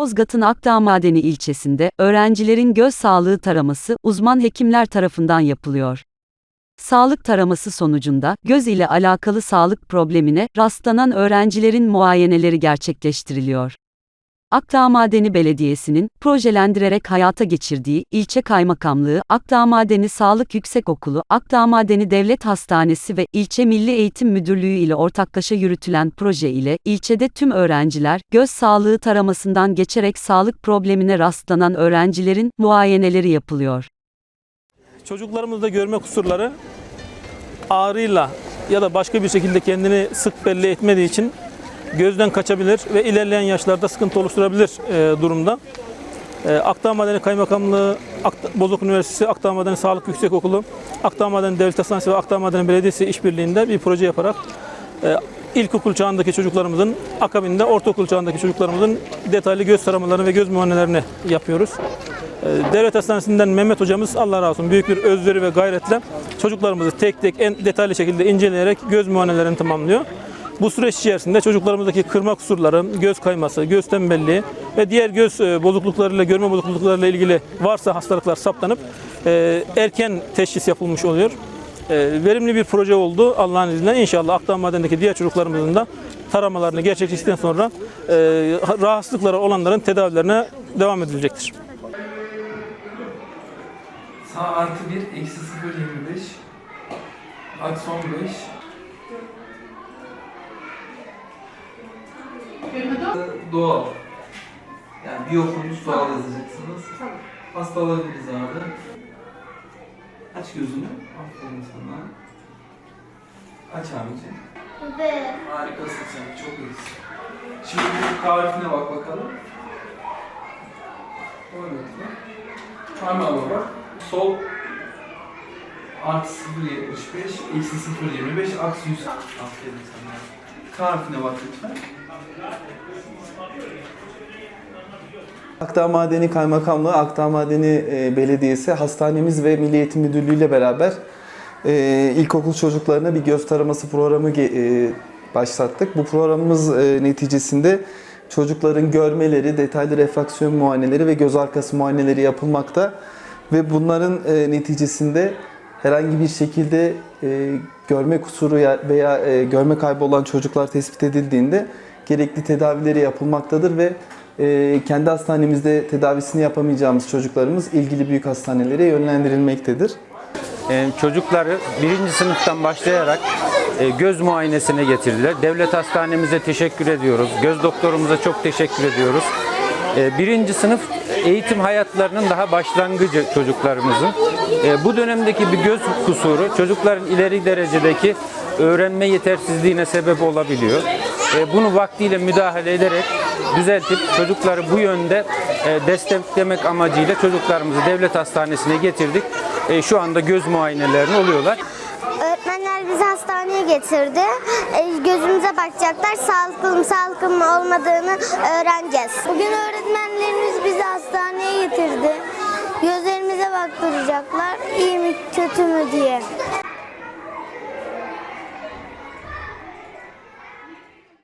Yozgat'ın Akdağmadeni ilçesinde öğrencilerin göz sağlığı taraması uzman hekimler tarafından yapılıyor. Sağlık taraması sonucunda göz ile alakalı sağlık problemine rastlanan öğrencilerin muayeneleri gerçekleştiriliyor. Akdağmadeni Belediyesi'nin projelendirerek hayata geçirdiği ilçe kaymakamlığı, Akdağmadeni Sağlık Yüksekokulu, Akdağmadeni Devlet Hastanesi ve ilçe Milli Eğitim Müdürlüğü ile ortaklaşa yürütülen proje ile ilçede tüm öğrenciler göz sağlığı taramasından geçerek sağlık problemine rastlanan öğrencilerin muayeneleri yapılıyor. Çocuklarımızda görme kusurları ağrıyla ya da başka bir şekilde kendini sık belli etmediği için gözden kaçabilir ve ilerleyen yaşlarda sıkıntı oluşturabilir e, durumda. E, Akdağ Madeni Kaymakamlığı, Bozok Üniversitesi, Akdağ Madeni Sağlık Yüksekokulu, Akdağ Madeni Devlet Hastanesi ve Akdağ Madeni Belediyesi işbirliğinde bir proje yaparak e, ilkokul çağındaki çocuklarımızın akabinde ortaokul çağındaki çocuklarımızın detaylı göz taramalarını ve göz muayenelerini yapıyoruz. Ee, Devlet Hastanesi'nden Mehmet hocamız Allah razı olsun büyük bir özveri ve gayretle çocuklarımızı tek tek en detaylı şekilde inceleyerek göz muayenelerini tamamlıyor. Bu süreç içerisinde çocuklarımızdaki kırma kusurları, göz kayması, göz tembelliği ve diğer göz e, bozukluklarıyla, görme bozukluklarıyla ilgili varsa hastalıklar saptanıp e, erken teşhis yapılmış oluyor. E, Verimli bir proje oldu Allah'ın izniyle. İnşallah Akdağ Maden'deki diğer çocuklarımızın da taramalarını gerçekleştikten sonra rahatsızlıkları olanların tedavilerine devam edilecektir. Sağ artı 1, eksi 0,25. Aksi 15. Doğal. Yani biyofonuz doğal yazacaksınız. Hasta alabiliriz abi. Aç gözünü. Aferin sana. Aç abicim. Ve Harikasın sen. Çok iyisin. Şimdi bir tarifine bak bakalım. Oynatma. Parmağıma bak. Sol artı 0.75, eksi 0.25, aksi 100. Aferin sana. Tarifine bak lütfen. Akdağ Madeni Kaymakamlığı, Akdağ Madeni e, Belediyesi, hastanemiz ve Milli Eğitim Müdürlüğü ile beraber e, ilkokul çocuklarına bir göz taraması programı e, başlattık. Bu programımız e, neticesinde çocukların görmeleri, detaylı refraksiyon muayeneleri ve göz arkası muayeneleri yapılmakta ve bunların e, neticesinde herhangi bir şekilde e, görme kusuru ya- veya e, görme kaybı olan çocuklar tespit edildiğinde gerekli tedavileri yapılmaktadır ve e, kendi hastanemizde tedavisini yapamayacağımız çocuklarımız ilgili büyük hastanelere yönlendirilmektedir. Ee, çocukları birinci sınıftan başlayarak e, göz muayenesine getirdiler. Devlet hastanemize teşekkür ediyoruz. Göz doktorumuza çok teşekkür ediyoruz. Ee, Birinci sınıf eğitim hayatlarının daha başlangıcı çocuklarımızın. Ee, Bu dönemdeki bir göz kusuru çocukların ileri derecedeki öğrenme yetersizliğine sebep olabiliyor. Ee, Bunu vaktiyle müdahale ederek düzeltip çocukları bu yönde e, desteklemek amacıyla çocuklarımızı devlet hastanesine getirdik. Şu anda göz muayenelerini oluyorlar. Öğretmenler bizi hastaneye getirdi. E, gözümüze bakacaklar. Sağlıklı mı sağlıklı mı olmadığını öğreneceğiz. Bugün öğretmenlerimiz bizi hastaneye getirdi. Gözlerimize baktıracaklar. iyi mi kötü mü diye.